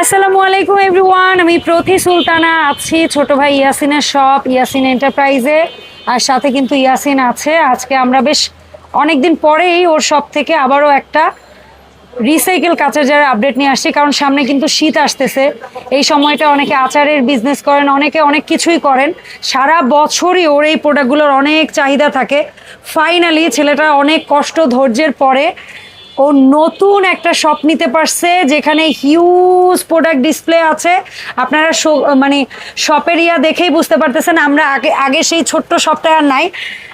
আসসালামু আলাইকুম এভরিওয়ান, আমি প্রতি সুলতানা আছি, ছোট ভাই ইয়াসিনের শপ, ইয়াসিন এন্টারপ্রাইজে। আর সাথে কিন্তু ইয়াসিন আছে। আজকে আমরা বেশ অনেকদিন পরেই ওর শপ থেকে আবারও একটা রিসাইকেল কাঁচের যারা আপডেট নিয়ে আসছি, কারণ সামনে কিন্তু শীত আসতেছে। এই সময়টা অনেকে আচারের বিজনেস করেন, অনেকে অনেক কিছুই করেন। সারা বছরই ওর এই প্রোডাক্টগুলোর অনেক চাহিদা থাকে। ফাইনালি ছেলেটা অনেক কষ্ট, ধৈর্যের পরে ও নতুন একটা শপ নিতে পারছে যেখানে হিউজ প্রোডাক্ট ডিসপ্লে আছে। আপনারা মানে শপের ইয়া দেখেই বুঝতে পারতেছেন আমরা আগে আগে সেই ছোট্ট শপটা আর নাই।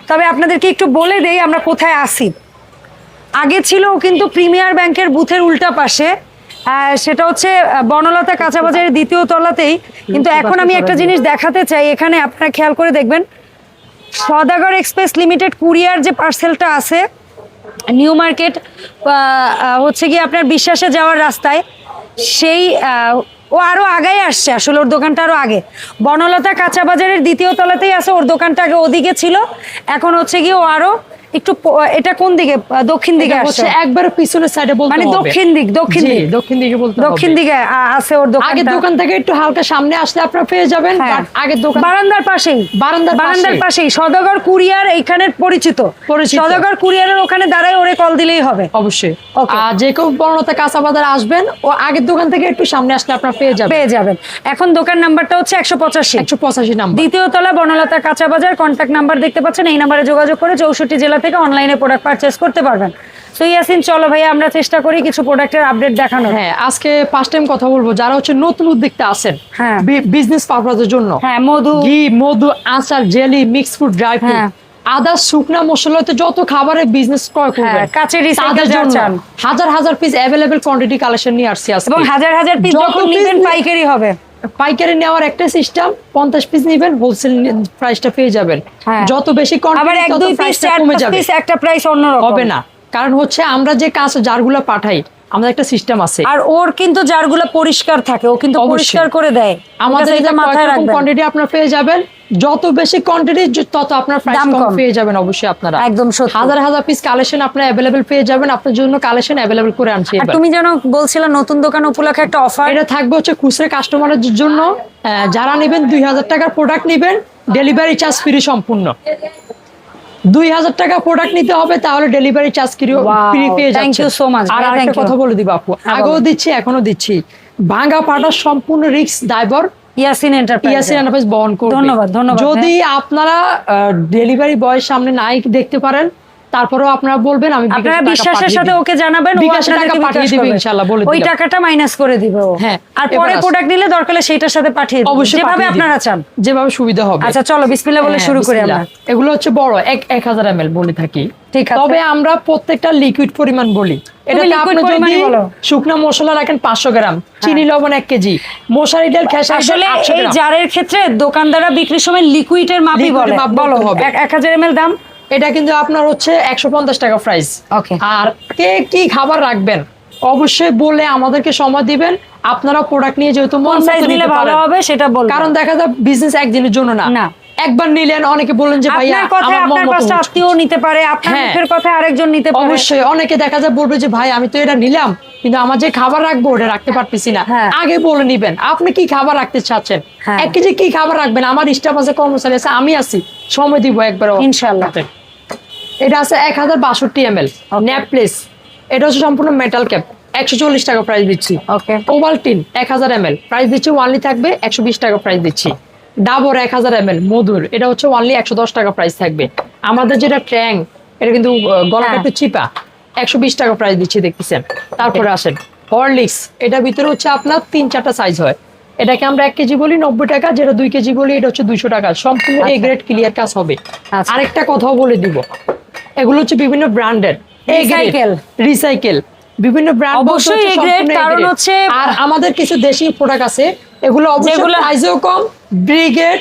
তবে আপনাদেরকে একটু বলে দেই আমরা কোথায় আসি আগে ছিল কিন্তু প্রিমিয়ার ব্যাংকের বুথের উল্টা পাশে। সেটা হচ্ছে বনলতা কাঁচাবাজারের দ্বিতীয় তলাতেই। কিন্তু এখন আমি একটা জিনিস দেখাতে চাই এখানে আপনারা খেয়াল করে দেখবেন। সদাগর এক্সপ্রেস লিমিটেড কুরিয়ার যে পার্সেলটা আছে নিউ মার্কেট হচ্ছে কি আপনার বিশ্বাসে যাওয়ার রাস্তায় সেই ও আরও আগেই আসছে, আসলে ওর দোকানটা আরও আগে। বনলতা কাঁচা বাজারের দ্বিতীয় তলাতেই আছে, ওর দোকানটা আগে ওদিকে ছিল। এখন হচ্ছে গিয়ে ও আরও একটু এটা কোন দিকে? দক্ষিণ দিকে আসছে একবারে পিছনের সাইডে বলতে মানে দক্ষিণ দিক দক্ষিণ দিক। দক্ষিণ দিকে বলতে দক্ষিণ দিকে আছে ওর দোকান আগের দোকান থেকে একটু হালকা সামনে আসলে আপনারা পেয়ে যাবেন হ্যাঁ। আগের দোকান বারান্দার পাশেই। বারান্দার বারান্দার পাশেই। সদাগর কুরিয়ার এইখানের পরিচিত। সদাগর কুরিয়ারের ওখানে দাঁড়ায় ওরে কল দিলেই হবে। অবশ্যই. আর যে কেউ বর্ণতা কাঁচা বাজার আসবেন ও আগের দোকান থেকে একটু সামনে আসলে আপনারা পেয়ে যাবেন। পেয়ে যাবেন। এখন দোকান নাম্বারটা হচ্ছে একশো পঁচাশি। একশো পঁচাশি নাম্বার। দ্বিতীয় তলা বনলতা কাঁচা বাজার। কন্ট্যাক্ট নাম্বার দেখতে পাচ্ছেন এই নাম্বারে যোগাযোগ করে চৌষট্টি জেলা থেকে অনলাইনে প্রোডাক্ট পারচেস করতে পারবেন। তো ইয়াসিন চলো ভাই আমরা চেষ্টা করি কিছু প্রোডাক্টের আপডেট দেখানোর। হ্যাঁ আজকে ফার্স্ট টাইম কথা বলব। যারা হচ্ছে নতুন উদ্যোক্তা আছেন হ্যাঁ। বিজনেস পারপাজের জন্য। হ্যাঁ মধু। ঘি মধু আচার jelly mix food dry fruit হ্যাঁ। আদা শুকনা মশলাতে যত খাবারের বিজনেস ক্রয় করবেন হ্যাঁ, তাদের জন্য হাজার হাজার পিস অ্যাভেলেবেল কোয়ান্টিটি কালেকশন নিয়ে আসছি এবং হাজার হাজার পিস যত যখন নেবেন পাইকারি হবে। পাইকারি নেওয়ার একটা সিস্টেম পঞ্চাশ পিস নিবেন হোলসেল প্রাইসটা পেয়ে যাবেন। হ্যাঁ। যত বেশি কমে যাবে। একটা প্রাইস অন্য হবে না। কারণ হচ্ছে আমরা যে কাজ জারগুলো পাঠাই আমাদের একটা সিস্টেম আছে। আর ওর কিন্তু জারগুলো পরিষ্কার থাকে ও কিন্তু। পরিষ্কার করে দেয়। আমাদের এটা মাথায় রাখবেন। কোয়ান্টিটি আপনারা পেয়ে যাবেন যত বেশি কোয়ান্টিটি তত আপনার প্রাইস কম। পেয়ে যাবেন অবশ্যই আপনারা। একদম সত্যি। হাজার হাজার পিস কালেকশন আপনার অ্যাভেলেবেল পেয়ে যাবেন। আপনার জন্য কালেকশন অ্যাভেলেবেল করে আনছি আর তুমি যেন বলছিলে নতুন দোকান উপলক্ষে একটা অফার এটা থাকবে হচ্ছে খুচরা কাস্টমারের জন্য। যারা নেবেন দুই হাজার টাকার প্রোডাক্ট নেবেন ডেলিভারি চার্জ ফ্রি সম্পূর্ণ। দুই হাজার টাকা প্রোডাক্ট নিতে হবে তাহলে ডেলিভারি চার্জ ফ্রি পেয়ে যাচ্ছে so much, আর you. কথা বলে দিব আপু। হ্যাঁ, আগেও দিচ্ছি এখনও দিচ্ছি। ভাঙা পাটার সম্পূর্ণ রিস্ক দায়বর ইয়াসিন এন্টারপ্রাইজ ইয়াসিন এন্টারপ্রাইজ বহন করবে। ধন্যবাদ, ধন্যবাদ, যদি আপনারা ডেলিভারি বয় সামনে নাই দেখতে পারেন তারপরেও আপনারা বলবেন আমি আপনারা বিশ্বাসের সাথে ওকে জানাবেন ও আপনাদেরকে পাঠিয়ে দিবে ইনশাআল্লাহ বলে ওই টাকাটা মাইনাস করে দিবে হ্যাঁ, আর পরে প্রোডাক্ট নিলে দরকার হলে সেইটার সাথে পাঠিয়ে দিবে অবশ্যই যেভাবে আপনারা চান। যেভাবে সুবিধা হবে। আচ্ছা চলো বিসমিল্লাহ বলে হ্যাঁ, শুরু করি আমরা। এগুলো হচ্ছে বড় এক এক হাজার এম বলে থাকি। ঠিক আছে। তবে আমরা প্রত্যেকটা লিকুইড পরিমাণ বলি। বলো। শুকনো মশলা রাখেন পাঁচশো গ্রাম চিনি লবণ এক কেজি। মশারি ডাল খেসারি আসলে এই জারের ক্ষেত্রে দোকানদাররা বিক্রির সময় লিকুইডের মাপই বলে। মাপ বলো বলতে হবে। এক- এক হাজার এম দাম? এটা কিন্তু আপনার হচ্ছে একশো পঞ্চাশ টাকা প্রাইস Okay. আর কে কি খাবার রাখবেন? অবশ্যই বলে আমাদেরকে সময় দিবেন। আপনারা প্রোডাক্ট নিয়ে যেহেতু মন সাইজ নিলে ভালো হবে সেটা বলব। কারণ দেখা যায় বিজনেস একদিনের জন্য না। একবার নিলেন অনেকে বললেন যে ভাইয়া আমার মন মতো আত্মীয় নিতে পারে আপনার হ্যাঁ। মুখের কথায় আরেকজন নিতে পারে। অবশ্যই অনেকে দেখা যায় বলবে যে ভাই আমি তো এটা নিলাম কিন্তু আমার যে খাবার রাখব ওটা রাখতে পারতেছি না। হ্যাঁ। আগে বলে নিবেন আপনি কি খাবার রাখতে চাচ্ছেন? হ্যাঁ। এক কেজি কি খাবার রাখবেন? আমার স্টাফ আছে কর্মচারী আছে আমি আছি। সময় দিব একবার ইনশাল্লাহ এটা আছে এক হাজার বাষট্টি এম এল ন্যাপলেস এটা হচ্ছে সম্পূর্ণ মেটাল ক্যাপ একশো চল্লিশ টাকা প্রাইস দিচ্ছি। ওকে ওভালটিন এক হাজার এম এল প্রাইস দিচ্ছি ওয়ানলি থাকবে একশো বিশ টাকা প্রাইস দিচ্ছি। ডাবর এক হাজার এম এল মধুর এটা হচ্ছে ওয়ানলি একশো দশ টাকা প্রাইস থাকবে। আমাদের যেটা ট্যাং এটা কিন্তু গলাটা হ্যাঁ। একটু চিপা একশো বিশ টাকা প্রাইস দিচ্ছি দেখতেছেন। তারপরে আসেন হরলিক্স এটা ভিতরে হচ্ছে আপনার তিন চারটা সাইজ হয়। এটাকে আমরা এক কেজি বলি নব্বই টাকা যেটা দুই কেজি বলি এটা হচ্ছে দুইশো টাকা। সম্পূর্ণ এ। গ্রেড ক্লিয়ার কাজ হবে। আচ্ছা। আরেকটা কথাও বলে দিব। এগুলো হচ্ছে বিভিন্ন ব্র্যান্ডের Recycle. রিসাইকেল বিভিন্ন ব্র্যান্ড অবশ্যই grade, কারণ হচ্ছে- আর আমাদের কিছু দেশি প্রোডাক্ট আছে এগুলো অবশ্যই প্রাইসেও কম ব্রিগেড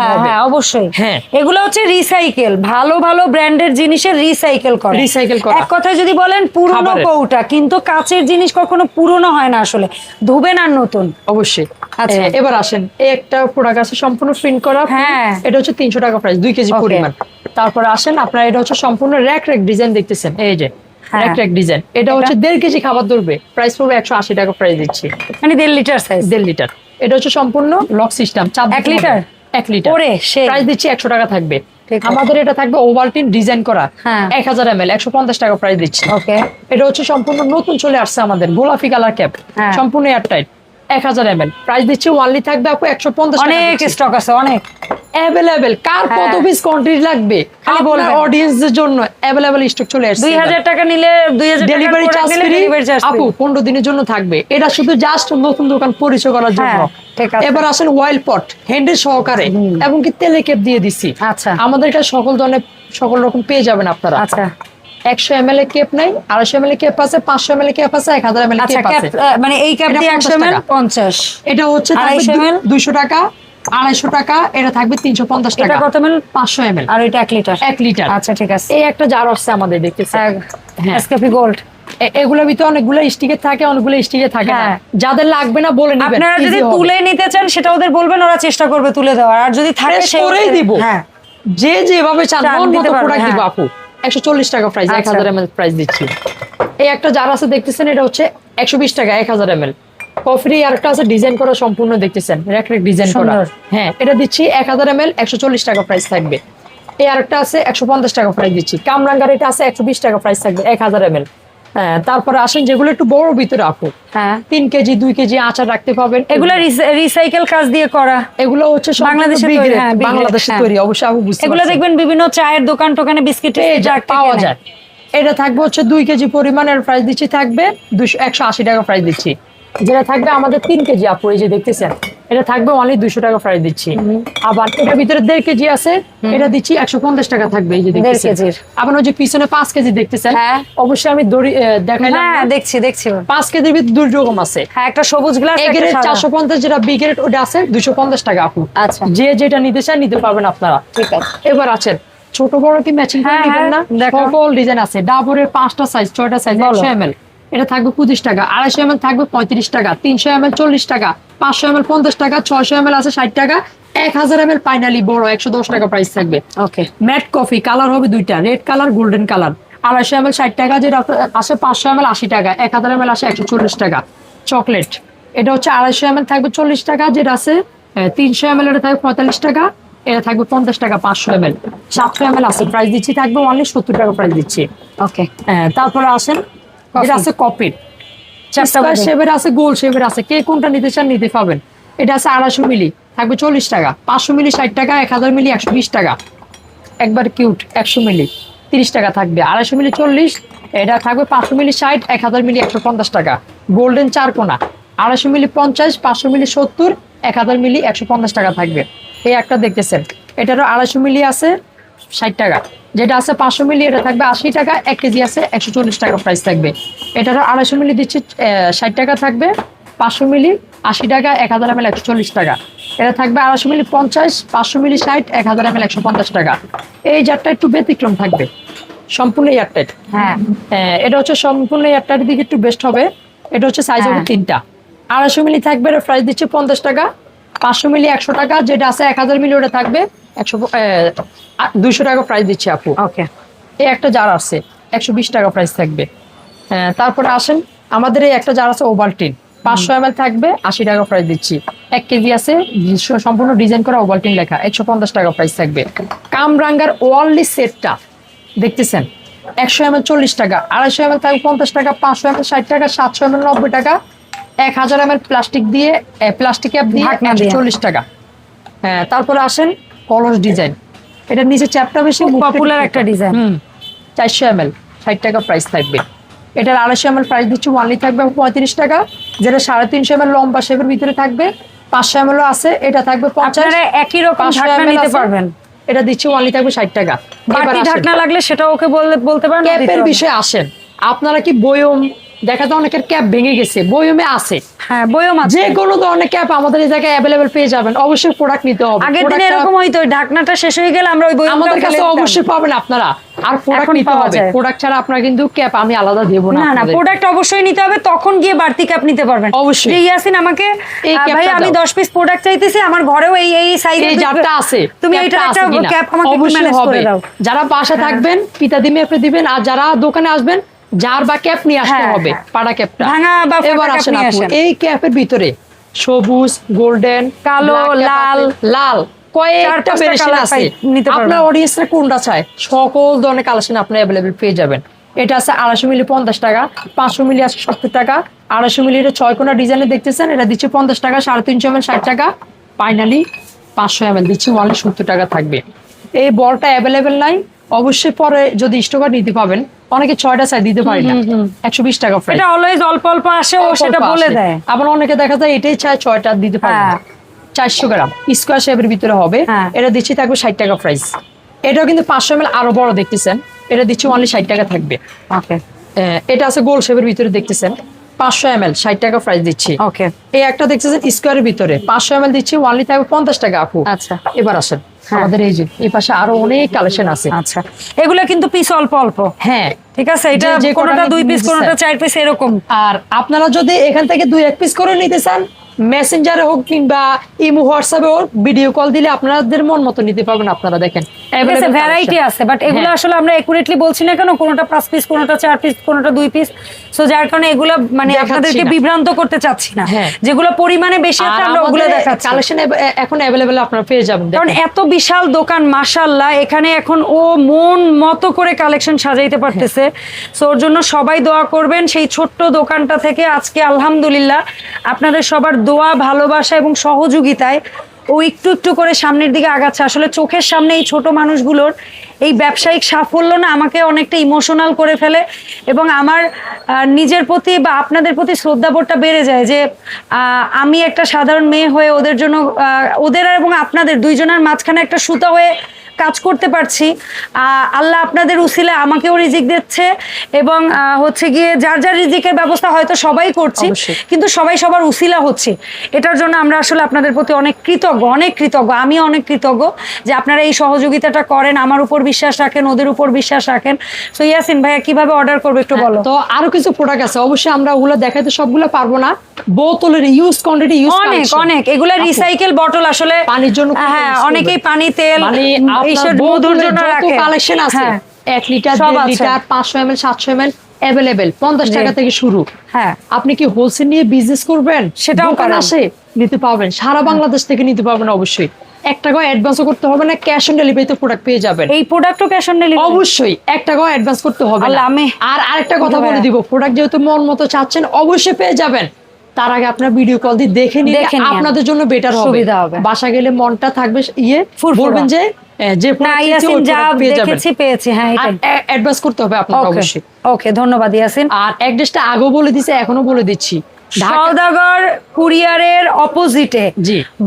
হ্যাঁ হবে হ্যাঁ অবশ্যই হ্যাঁ। এগুলো হচ্ছে রিসাইকেল ভালো ভালো ব্র্যান্ডের জিনিসের রিসাইকেল করা Recycle করা। এক কথায় যদি বলেন পুরনো খাবারের। কৌটা কিন্তু কাচের জিনিস কখনো পুরনো হয় না আসলে ধুবেন আর নতুন অবশ্যই আচ্ছা। এবার আসেন এই একটা প্রোডাক্ট আছে সম্পূর্ণ প্রিন্ট করা হ্যাঁ। এটা হচ্ছে তিনশো টাকা প্রাইস দুই কেজি পরিমাণ তারপরে আসেন আপনারা এটা হচ্ছে সম্পূর্ণ র্যাক র্যাক ডিজাইন দেখতেছেন। এই যে হ্যাঁ। ডিজাইন এটা হচ্ছে দেড় কেজি খাবার ধরবে। প্রাইস পড়বে একশো আশি টাকা প্রাইস দিচ্ছি। মানে দেড় লিটার সাইজ দেড় লিটার এটা হচ্ছে সম্পূর্ণ লক সিস্টেম এক লিটার? এক লিটার প্রাইস দিচ্ছি একশো টাকা থাকবে। আমাদের এটা থাকবে ওভালটিন ডিজাইন করা। হ্যাঁ। এক হাজার এম এল একশো পঞ্চাশ টাকা প্রাইস দিচ্ছি। ওকে। এটা হচ্ছে সম্পূর্ণ নতুন চলে আসছে আমাদের গোলাপি কালার ক্যাপ হ্যাঁ। সম্পূর্ণ এয়ারটাইট এক হাজার এম এল প্রাইস দিচ্ছি ওয়ানলি থাকবে আপু একশো পঞ্চাশ অনেক স্টক আছে অনেক। অ্যাভেলেবেল কার হ্যাঁ। কত পিস কোয়ান্টিটি লাগবে? খালি। অডিয়েন্সদের জন্য অ্যাভেলেবেল স্টক চলে আসছে। দুই হাজার টাকা নিলে দুই হাজার ডেলিভারি চার্জ ফ্রি আপু পনেরো দিনের জন্য থাকবে। এটা শুধু জাস্ট নতুন দোকান পরিচয় করার জন্য। হ্যাঁ। এবার আসেন ওয়াইল পট হ্যান্ডেল সহকারে এবং কি তেলে কেপ দিয়ে দিছি। আচ্ছা। আমাদের এটা সকল ধরনের সকল রকম পেয়ে যাবেন আপনারা। আচ্ছা। একশো এম এল এ কেপ নাই আড়াইশো এম এল এ কেপ আছে পাঁচশো এম এল এ কেপ আছে এক হাজার এম এল কেপ আছে। মানে এই এটা দিয়ে একশো এমএল টাকা। পঞ্চাশ। এটা হচ্ছে 250 দুইশো টাকা। আড়াইশো টাকা এটা থাকবে তিনশো পঞ্চাশ টাকা। কত এমএল পাঁচশো এম এল আর এটা এক লিটার। এক লিটার। আচ্ছা ঠিক আছে। এই একটা জার আসছে আমাদের দেখতেছি হ্যাঁ। এসকেপি গোল্ড এগুলোর ভিতরে অনেকগুলো স্টিকে থাকে অনেকগুলো স্টিকে থাকে হ্যাঁ। যাদের লাগবে না বলে নেবেন। আপনারা যদি তুলে নিতে চান সেটা ওদের বলবেন ওরা চেষ্টা করবে তুলে দেওয়ার। আর যদি থাকে করেই দিব। হ্যাঁ। যে যেভাবে চান মন মতো প্রোডাক্ট দিব হ্যাঁ। আপু। একশো চল্লিশ টাকা প্রাইস এক আচ্ছা। হাজার এম প্রাইস দিচ্ছি। এই একটা জার আছে দেখতেছেন এটা হচ্ছে একশো বিশ টাকা এক হাজার এল আরেকটা আছে ডিজাইন করা সম্পূর্ণ দেখতেছেন। র্যাক ডিজাইন করা। হ্যাঁ এটা দিচ্ছি এক হাজার এম এল একশো চল্লিশ টাকা প্রাইস থাকবে। এই আরেকটা আছে একশো পঞ্চাশ টাকা প্রাইস দিচ্ছি। কামরাঙ্গার এটা আছে একশো বিশ টাকা প্রাইস থাকবে এক হাজার এম এল হ্যাঁ তারপরে আসেন যেগুলো একটু বড় ভিতরে আপু। হ্যাঁ। তিন কেজি দুই কেজি আচার রাখতে পাবেন এগুলো রিসাইকেল কাজ দিয়ে করা। এগুলো হচ্ছে বাংলাদেশে তৈরি, হ্যাঁ, বাংলাদেশে হ্যাঁ। তৈরি অবশ্যই আপু বুঝতে এগুলো দেখবেন বিভিন্ন চায়ের দোকান টোকানে বিস্কিট পাওয়া যায়। এটা থাকবে হচ্ছে দুই কেজি পরিমাণের প্রাইস দিচ্ছি থাকবে দুশো একশো আশি টাকা প্রাইস দিচ্ছি। যেটা থাকবে আমাদের তিন কেজি আপু এই যে দেখতেছেন এটা থাকবে অনলি দুশো টাকা প্রাইস দিচ্ছি। আবার এটার ভিতরে দেড় কেজি আছে এটা দিচ্ছি একশো পঞ্চাশ টাকা থাকবে এই যে দেখতেছেন। আবার ওই যে পিছনে পাঁচ কেজি দেখতেছেন হ্যাঁ। অবশ্যই আমি দড়ি দেখাইলাম হ্যাঁ দেখছি দেখছি। পাঁচ কেজির ভিতরে দুই রকম আছে। হ্যাঁ একটা সবুজ গ্লাস এ গ্রেড চারশো পঞ্চাশ যেটা বি গ্রেড ওটা আছে দুশো পঞ্চাশ টাকা আপু। আচ্ছা। যে যেটা নিতে চান নিতে পারবেন আপনারা। ঠিক আছে। এবার আছেন ছোট বড় কি ম্যাচিং করে হ্যাঁ, না? সকল ডিজাইন আছে। ডাবরের পাঁচটা সাইজ ছয়টা সাইজ। একশো এম এটা থাকবে পঁচিশ টাকা আড়াইশো এম থাকবে পঁয়ত্রিশ টাকা তিনশো এম চল্লিশ টাকা পাঁচশো এম পঞ্চাশ টাকা ছয়শো এম আছে ষাট টাকা এক হাজার এম ফাইনালি বড় একশো দশ টাকা প্রাইস থাকবে ওকে ম্যাট কফি কালার হবে দুইটা রেড কালার গোল্ডেন কালার আড়াইশো এম ষাট টাকা যেটা আসে পাঁচশো এম আশি টাকা এক হাজার এম আসে একশো চল্লিশ টাকা চকলেট এটা হচ্ছে আড়াইশো এম থাকবে চল্লিশ টাকা যেটা আছে তিনশো এম এটা থাকবে পঁয়তাল্লিশ টাকা এটা থাকবে পঞ্চাশ টাকা পাঁচশো এম এল সাতশো এম আছে প্রাইস দিচ্ছি থাকবে অনলি সত্তর টাকা প্রাইস দিচ্ছি ওকে হ্যাঁ, তারপরে আসেন। এটা আছে কপির। চারটা। শেপের আছে গোল শেপের আছে। কে কোনটা নিতে চান নিতে পাবেন। এটা আছে আড়াইশো মিলি থাকবে চল্লিশ টাকা। পাঁচশো মিলি ষাট টাকা এক হাজার মিলি একশো বিশ টাকা। একবার কিউট একশো মিলি তিরিশ টাকা থাকবে। আড়াইশো মিলি চল্লিশ এটা থাকবে পাঁচশো মিলি ষাট এক হাজার মিলি একশো পঞ্চাশ টাকা। গোল্ডেন চার কোনা। আড়াইশো মিলি পঞ্চাশ পাঁচশো মিলি সত্তর এক হাজার মিলি একশো পঞ্চাশ টাকা থাকবে। এই একটা দেখতেছেন। এটারও আড়াইশো মিলি আছে। ষাট টাকা। যেটা আছে পাঁচশো মিলি এটা থাকবে আশি টাকা এক কেজি আছে একশো চল্লিশ টাকা প্রাইস থাকবে। এটারও আড়াইশো মিলি দিচ্ছি ষাট টাকা থাকবে পাঁচশো মিলি আশি টাকা এক হাজার এমএল একশো চল্লিশ টাকা। এটা থাকবে আড়াইশো মিলি পঞ্চাশ পাঁচশো মিলি ষাট এক হাজার এমএল একশো পঞ্চাশ টাকা। এই জারটা একটু ব্যতিক্রম থাকবে সম্পূর্ণ এয়ারটাইট হ্যাঁ। এটা হচ্ছে সম্পূর্ণ এয়ারটাইটের দিকে একটু বেস্ট হবে এটা হচ্ছে সাইজ হবে হ্যাঁ। তিনটা। আড়াইশো মিলি থাকবে এটা প্রাইস দিচ্ছে পঞ্চাশ টাকা পাঁচশো মিলি একশো টাকা যেটা আছে এক হাজার মিলি ওটা থাকবে একশো দুইশো টাকা প্রাইস দিচ্ছি আপু। ওকে এই একটা জার আছে একশো বিশ টাকা প্রাইস থাকবে। হ্যাঁ, তারপরে আসেন আমাদের এই একটা জার আছে ওভালটিন পাঁচশো এম থাকবে আশি টাকা প্রাইস দিচ্ছি। এক কেজি আছে সম্পূর্ণ ডিজাইন করা ওভালটিন লেখা একশো পঞ্চাশ টাকা প্রাইস থাকবে। কামরাঙ্গার ওয়ানলি সেটটা দেখতেছেন? একশো এম চল্লিশ টাকা আড়াইশো এম থাকবে পঞ্চাশ টাকা পাঁচশো এম ষাট টাকা সাতশো এম নব্বই টাকা এক হাজার এম প্লাস্টিক দিয়ে প্লাস্টিক অ্যাপ দিয়ে একশো দিয়ে। চল্লিশ টাকা। হ্যাঁ তারপরে আসেন কলস ডিজাইন এটার নিচে চ্যাপটা বেশি পপুলার একটা ডিজাইন চারশো এম এল ষাট টাকা প্রাইস থাকবে। এটার আড়াইশো এম এল প্রাইস দিচ্ছি ওয়ানলি থাকবে পঁয়ত্রিশ টাকা। যেটা সাড়ে তিনশো এম এল লম্বা শেপের ভিতরে থাকবে পাঁচশো এম এলও আছে এটা থাকবে পঞ্চাশ। আপনারা একই রকম ঢাকনা নিতে পারবেন। এটা দিচ্ছি ওয়ানলি থাকবে ষাট টাকা। বাড়তি ঢাকনা লাগলে সেটা ওকে বলতে পারেন ক্যাপের বিষয়ে আসেন। আপনারা কি বয়ম দেখা যায় অনেকের ক্যাপ ভেঙে গেছে বয়মে আছে। হ্যাঁ বইও মাছ যে কোনো ধরনের ক্যাপ আমাদের এই জায়গায় অ্যাভেলেবেল পেয়ে যাবেন অবশ্যই প্রোডাক্ট নিতে হবে। আগের দিনে এরকম হইতো ঢাকনাটা শেষ হয়ে গেলে আমরা ওই বই আমাদের কাছে অবশ্যই পাবেন আপনারা আর প্রোডাক্ট নিতে হবে। প্রোডাক্ট ছাড়া আপনারা কিন্তু ক্যাপ আমি আলাদা দেবো না না না প্রোডাক্ট অবশ্যই নিতে হবে তখন গিয়ে বাড়তি ক্যাপ নিতে পারবেন। অবশ্যই। যে ইয়াসিন আমাকে এই ভাই আমি 10 পিস প্রোডাক্ট চাইতেছি আমার ঘরেও এই এই সাইজের এই জারটা আছে তুমি এইটার একটা ক্যাপ আমাকে ম্যানেজ করে দাও। যারা বাসা থাকবেন পিতা দিমে আপনি দিবেন আর যারা দোকানে আসবেন যার বা ক্যাপ নিয়ে আসতে হ্যাঁ, হবে হ্যাঁ। পাড়া ক্যাপটা। ভাঙা বা এবার আসেন এই ক্যাপের ভিতরে সবুজ গোল্ডেন কালো, লাল। লাল। কয়েকটা ভেরিয়েশন আছে। আপনার অডিয়েন্সরা কোনটা চায়? সকল ধরনের কালেকশন আপনি অ্যাভেলেবেল পেয়ে যাবেন। এটা আছে আড়াইশো মিলি পঞ্চাশ টাকা পাঁচশো মিলি আছে সত্তর টাকা আড়াইশো মিলি এটা ছয় কোনা ডিজাইনে দেখতেছেন এটা দিচ্ছে পঞ্চাশ টাকা সাড়ে তিনশো এমএল ষাট টাকা। ফাইনালি পাঁচশো এমএল দিচ্ছি সত্তর টাকা থাকবে। এই বলটা অ্যাভেলেবেল নাই অবশ্যই পরে যদি স্টোকার নিতে পাবেন অনেকে ছয়টা চাই দিতে পারি না। একশো বিশ টাকা এটা অলওয়েজ অল্প অল্প আসে ও সেটা বলে দেয়। আবার অনেকে দেখা যায় এটাই চায় ছয়টা দিতে পারে হ্যাঁ। চারশো গ্রাম। স্কোয়ার শেপের ভিতরে হবে। হ্যাঁ। এটা দিচ্ছি থাকবে ষাট টাকা প্রাইস এটাও কিন্তু পাঁচশো এমএল আরও বড় দেখতেছেন। এটা দিচ্ছি অনলি ষাট টাকা থাকবে। এটা আছে গোল শেপের ভিতরে দেখতেছেন। পাঁচশো এমএল ষাট টাকা প্রাইস দিচ্ছি। ওকে এই একটা দেখতেছেন স্কোয়ারের ভিতরে। পাঁচশো এমএল দিচ্ছি অনলি থাকবে পঞ্চাশ টাকা আপু। আচ্ছা। এবার আসেন। আমাদের এই যে এই পাশে আরও অনেক কালেকশন আছে। আচ্ছা। এগুলো কিন্তু পিস অল্প অল্প। হ্যাঁ। ঠিক আছে? এটা যে- কোনোটা দুই পিস কোনোটা চার পিস এরকম। আর আপনারা যদি এখান থেকে দুই এক পিস করে নিতে চান মেসেঞ্জারে হোক কিংবা ইমো হোয়াটসঅ্যাপে হোক ভিডিও কল দিলে আপনাদের মন মতো নিতে পারবেন আপনারা দেখেন। ভ্যারাইটি আছে বাট এগুলো হ্যাঁ। আসলে আমরা একুরেটলি বলছি না কেন কোনোটা পাঁচ পিস কোনোটা চার পিস কোনোটা দুই পিস সো যার কারণে এগুলো মানে আপনাদেরকে বিভ্রান্ত করতে চাচ্ছি না। হ্যাঁ। যেগুলো পরিমাণে বেশি আছে আমরা ওগুলো দেখাচ্ছি। কালেকশন এখন অ্যাভেলেবেল আপনারা পেয়ে যাবেন কারণ এত বিশাল দোকান মাশাল্লাহ এখানে এখন ও মন মতো করে কালেকশন সাজাইতে পারতেছে। সো ওর জন্য সবাই দোয়া করবেন সেই ছোট্ট দোকানটা থেকে আজকে আলহামদুলিল্লাহ আপনাদের সবার দোয়া ভালোবাসা এবং সহযোগিতায় ও একটু একটু করে সামনের দিকে আগাচ্ছে। আসলে চোখের সামনে এই ছোট মানুষগুলোর এই ব্যবসায়িক সাফল্য না আমাকে অনেকটা ইমোশনাল করে ফেলে এবং আমার নিজের প্রতি বা আপনাদের প্রতি শ্রদ্ধাবোধটা বেড়ে যায় যে আমি একটা সাধারণ মেয়ে হয়ে ওদের জন্য ওদের এবং আপনাদের দুইজনের মাঝখানে একটা সুতা হয়ে কাজ করতে পারছি। আল্লাহ আপনাদের উসিলে আমাকেও রিজিক দিচ্ছে এবং হচ্ছে গিয়ে যার যার রিজিকের ব্যবস্থা হয়তো সবাই করছি কিন্তু সবাই সবার উসিলা হচ্ছে। এটার জন্য আমরা আসলে আপনাদের প্রতি অনেক কৃতজ্ঞ অনেক কৃতজ্ঞ আমি অনেক কৃতজ্ঞ যে আপনারা এই সহযোগিতাটা করেন আমার উপর বিশ্বাস রাখেন ওদের উপর বিশ্বাস রাখেন। সো ইয়াসিন ভাইয়া কীভাবে অর্ডার করবে একটু বলো? তো আরও কিছু প্রোডাক্ট আছে। অবশ্যই আমরা ওগুলো দেখাতে সবগুলো পারব না। বোতলের ইউজ কোয়ান্টিটি ইউজ অনেক অনেক। এগুলা রিসাইকেল বটল আসলে পানির জন্য হ্যাঁ অনেকেই। পানি তেল মানে এইসব আপনার মধুর বোতলের জন্য যত রাখে কালেকশন আছে হ্যাঁ। Litre litre available. টাকা থেকে শুরু। হ্যাঁ। আপনি কি হোলসেল নিয়ে বিজনেস করবেন? সেটাও আসে নিতে পারবেন। সারা বাংলাদেশ থেকে নিতে পারবেন অবশ্যই। এক টাকাও অ্যাডভান্সও করতে হবে না ক্যাশ অন ডেলিভারিতে প্রোডাক্ট পেয়ে যাবেন। এই প্রোডাক্টও ক্যাশ অন ডেলিভারি অবশ্যই এক টাকাও অ্যাডভান্স করতে হবে না। আমি- আর আরেকটা কথা বলে দিব প্রোডাক্ট যেহেতু মন মতো চাচ্ছেন অবশ্যই পেয়ে যাবেন। তার আগে আপনার ভিডিও কল দিয়ে দেখে নিলে আপনাদের জন্য বেটার হবে। সুবিধা হবে। বাসা গেলে মনটা থাকবে ইয়ে। বলবেন যে যে দেখেছি পেয়েছি। হ্যাঁ আর করতে হবে আপনাকে ওকে অবশ্যই। ওকে ধন্যবাদ ইয়াসিন। আর অ্যাড্রেসটা আগেও বলে দিছি এখনও বলে দিচ্ছি। সওদাগর কুরিয়ারের অপোজিটে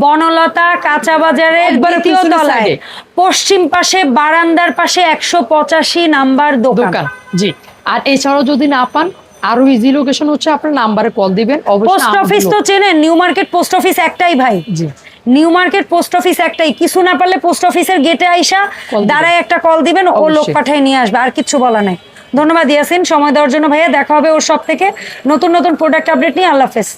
বনলতা কাঁচা বাজারের একবারে দ্বিতীয় তলায়। পশ্চিম পাশে বারান্দার পাশে একশো পঁচাশি নাম্বার দোকান। দোকান জি। আর এছাড়াও যদি না পান আরও ইজি লোকেশন হচ্ছে আপনার নাম্বারে কল দিবেন। অবশ্যই পোস্ট অফিস তো চেনেন নিউ মার্কেট পোস্ট অফিস একটাই ভাই। জি। নিউ মার্কেট পোস্ট অফিস একটাই। কিছু না পারলে পোস্ট অফিসের গেটে আইসা দাঁড়ায় একটা কল দিবেন ও লোক পাঠিয়ে নিয়ে আসবে আর কিছু বলা নাই। ধন্যবাদ ইয়াসিন। সময় দেওয়ার জন্য ভাইয়া দেখা হবে ওর সব থেকে। নতুন নতুন প্রোডাক্ট আপডেট নিয়ে আল্লাহ হাফেজ।